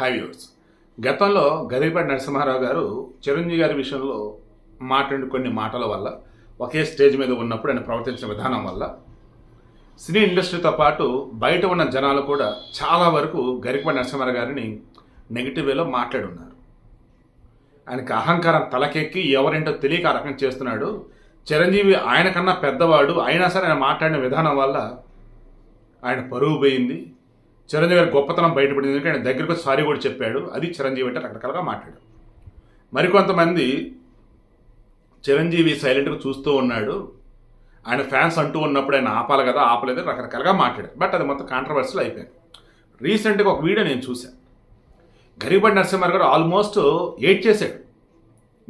High viewers గతంలో గదిరిపాటి నరసింహారావు గారు చిరంజీవి గారి విషయంలో మాట్లాడిన కొన్ని మాటల వల్ల ఒకే స్టేజ్ మీద ఉన్నప్పుడు ఆయన ప్రవర్తించిన విధానం వల్ల సినీ ఇండస్ట్రీతో పాటు బయట ఉన్న జనాలు కూడా చాలా వరకు గరికపడి నరసింహారావు గారిని నెగిటివ్ వేలో మాట్లాడున్నారు. ఆయనకి అహంకారం తలకెక్కి ఎవరేంటో తెలియక ఆ రకం చేస్తున్నాడు. చిరంజీవి ఆయన కన్నా పెద్దవాడు అయినా సరే ఆయన మాట్లాడిన విధానం వల్ల ఆయన పరువు పోయింది. చిరంజీవి గారి గొప్పతనం బయటపడింది ఎందుకంటే ఆయన దగ్గరకు సారీ కూడా చెప్పాడు. అది చిరంజీవి అంటే రకరకాలుగా మాట్లాడాడు. మరికొంతమంది చిరంజీవి సైలెంట్గా చూస్తూ ఉన్నాడు. ఆయన ఫ్యాన్స్ అంటూ ఉన్నప్పుడు ఆయన ఆపాలి కదా ఆపలేదు రకరకాలుగా మాట్లాడారు బట్ అది మొత్తం కాంట్రవర్సీలు అయిపోయింది. రీసెంట్గా ఒక వీడియో నేను చూశాను. గరీబడ్ నరసింహారావు గారు ఆల్మోస్ట్ ఏడ్ చేశాడు.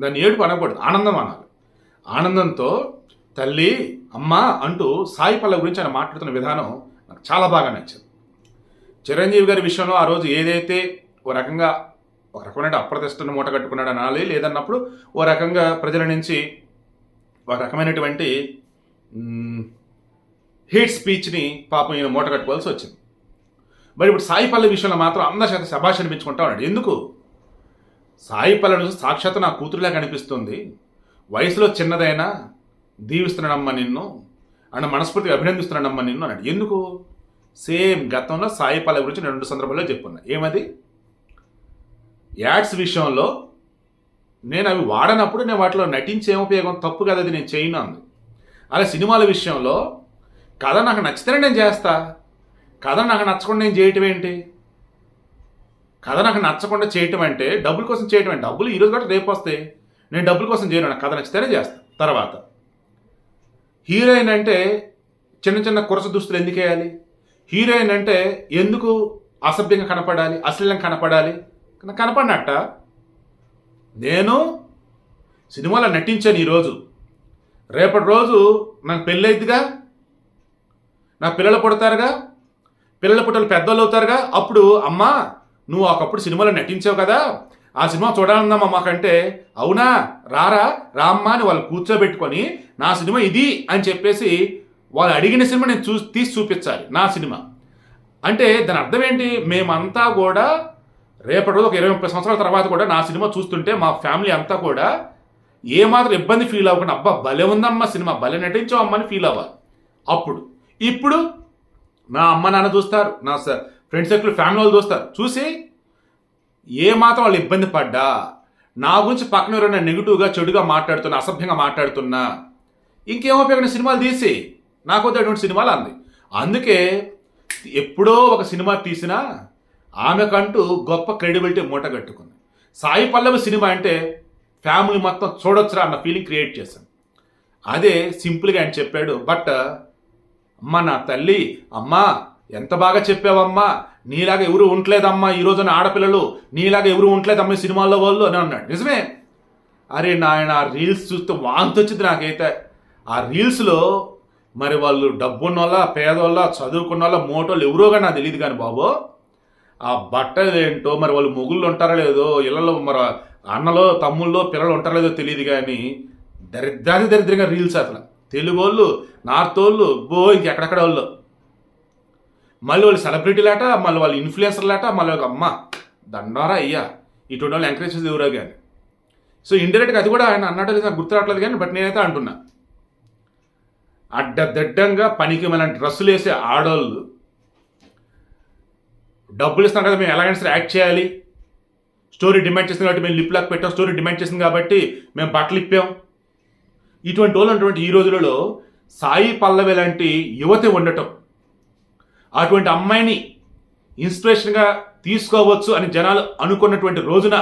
దాన్ని ఏడుపు అనకూడదు ఆనందం అనాలి. ఆనందంతో తల్లి అమ్మ అంటూ సాయి పల్లె గురించి ఆయన మాట్లాడుతున్న విధానం నాకు చాలా బాగా నచ్చింది. చిరంజీవి గారి విషయంలో ఆ రోజు ఏదైతే ఓ రకంగా ఒక రకమైన అప్రతిష్టను మూట కట్టుకున్నాడు అనాలి లేదన్నప్పుడు ఓ రకంగా ప్రజల నుంచి ఒక రకమైనటువంటి హీట్ స్పీచ్ని పాపం ఈయన మూట కట్టుకోవాల్సి వచ్చింది. మరి ఇప్పుడు సాయి పల్లవి విషయంలో మాత్రం అందరి చేత శభాష్ అనిపించుకుంటా ఉన్నాడు. ఎందుకు? సాయి పల్లవి సాక్షాత్ నా కూతురులా కనిపిస్తుంది వయసులో చిన్నదైనా దీవిస్తున్నాడమ్మా నిన్ను అండ్ మనస్ఫూర్తిగా అభినందిస్తున్నాడమ్మా నిన్ను అన్నాడు. ఎందుకు? సేమ్ గతంలో సాయి పల్లవి గురించి రెండు సందర్భాల్లో చెప్పున్నా. ఏమది? యాడ్స్ విషయంలో నేను అవి వాడనప్పుడు నేను వాటిలో నటించే ఉపయోగం తప్పు కదా అది నేను చేయను అంది. అలా సినిమాల విషయంలో కథ నాకు నచ్చితేనే నేను చేస్తా. కథ నాకు నచ్చకుండా నేను చేయటం ఏంటి? కథ నాకు నచ్చకుండా చేయటం అంటే డబ్బుల కోసం చేయటం అంటే డబ్బులు ఈరోజు కూడా రేపు వస్తాయి. నేను డబ్బుల కోసం చేయను నాకు కథ నచ్చితేనే చేస్తాను తర్వాత హీరోయిన్ అంటే చిన్న చిన్న కురస దుస్తులు ఎందుకు వేయాలి? హీరోయిన్ అంటే ఎందుకు అసభ్యంగా కనపడాలి అశ్లీలంగా కనపడాలి? కనపడినట్ట? నేను సినిమాలో నటించాను ఈరోజు. రేపటి రోజు నాకు పెళ్ళైద్దిగా నా పిల్లలు పుడతారుగా? పిల్లల పుట్టలు పెద్దోళ్ళు అవుతారుగా? అప్పుడు అమ్మా నువ్వు ఒకప్పుడు సినిమాలో నటించావు కదా? ఆ సినిమా చూడాలన్నామా మాకంటే. అవునా? రారా? రామ్మా అని వాళ్ళు కూర్చోబెట్టుకొని నా సినిమా ఇది అని చెప్పేసి వాళ్ళు అడిగిన సినిమా నేను చూ తీసి చూపించాలి నా సినిమా. అంటే దాని అర్థం ఏంటి? మేమంతా కూడా రేపటి రోజు ఒక ఇరవై ముప్పై సంవత్సరాల తర్వాత కూడా నా సినిమా చూస్తుంటే మా ఫ్యామిలీ అంతా కూడా ఏమాత్రం ఇబ్బంది ఫీల్ అవ్వకుండా అబ్బా భలే ఉందమ్మా సినిమా భలే నటించావు అమ్మని ఫీల్ అవ్వాలి. అప్పుడు ఇప్పుడు నా అమ్మ నాన్న చూస్తారు నా ఫ్రెండ్ సర్కిల్ ఫ్యామిలీ వాళ్ళు చూస్తారు. చూసి ఏ మాత్రం వాళ్ళు ఇబ్బంది పడ్డా? నా గురించి పక్కన ఎవరైనా నెగిటివ్గా చెడుగా మాట్లాడుతున్నా అసభ్యంగా మాట్లాడుతున్నా ఇంకేం ఉపయోగం? సినిమాలు తీసి నాకు అటువంటి సినిమాలు అంది అందుకే ఎప్పుడో ఒక సినిమా తీసినా ఆమెకంటూ గొప్ప క్రెడిబిలిటీ మూట కట్టుకుంది. సాయి పల్లవి సినిమా అంటే ఫ్యామిలీ మొత్తం చూడొచ్చురా అన్న ఫీలింగ్ క్రియేట్ చేశాను అదే సింపుల్గా ఆయన చెప్పాడు బట్ అమ్మ నా తల్లి అమ్మా ఎంత బాగా చెప్పావమ్మా నీలాగా ఎవరు ఉండలేదమ్మా ఈ రోజున ఆడపిల్లలు నీలాగా ఎవరు ఉండలేదమ్మా ఈ సినిమాల్లో వాళ్ళు అని అన్నాడు. నిజమే? అరే నాయన ఆ రీల్స్ చూస్తే వాంతి వచ్చింది నాకైతే. ఆ రీల్స్లో మరి వాళ్ళు డబ్బున్న వాళ్ళ పేదోళ్ళ చదువుకున్న వాళ్ళ మోటోళ్ళు కానీ నాకు తెలియదు కానీ బాబు. ఆ బట్టదేంటో మరి వాళ్ళు మొగుళ్ళు ఉంటారో లేదో ఇళ్ళలో మరి అన్నలో తమ్ముళ్ళు పిల్లలు ఉంటారో లేదో తెలియదు కానీ దరిద్రాది దరిద్రంగా రీల్స్ అసలు. తెలుగు వాళ్ళు నార్త్ వాళ్ళు బో ఇంకెక్కడెక్కడ వాళ్ళు? మళ్ళీ వాళ్ళు సెలబ్రిటీలాట మళ్ళీ వాళ్ళు ఇన్ఫ్లుయెన్సర్లాట మళ్ళీ ఒక అమ్మ దండారా అయ్యా. ఇటువంటి వాళ్ళు ఎంకరేజ్ చేసి ఎవరో కానీ సో ఇండైరెక్ట్గా అది కూడా ఆయన అన్నట్టు నాకు గుర్తు రావట్లేదు కానీ బట్ నేనైతే అంటున్నా. అడ్డదిడ్డంగా పనికి మన డ్రెస్సులు వేసే ఆడవాళ్ళు డబ్బులు ఇస్తాం కదా మేము ఎలాగైనా సరే యాక్ట్ చేయాలి. స్టోరీ డిమాండ్ చేసింది కాబట్టి మేము లిప్ లాక్ పెట్టాం స్టోరీ డిమాండ్ చేసింది కాబట్టి మేము బట్టలు ఇప్పాం. ఇటువంటి వాళ్ళు అటువంటి ఈ రోజులలో సాయి పల్లవి లాంటి యువతి ఉండటం అటువంటి అమ్మాయిని ఇన్స్పిరేషన్గా తీసుకోవచ్చు అని జనాలు అనుకున్నటువంటి రోజున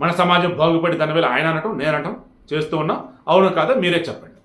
మన సమాజం బాగుపడి దాని ఆయన అనటం నేనటం చేస్తూ ఉన్నాం. అవును కాదా? మీరే చెప్పండి.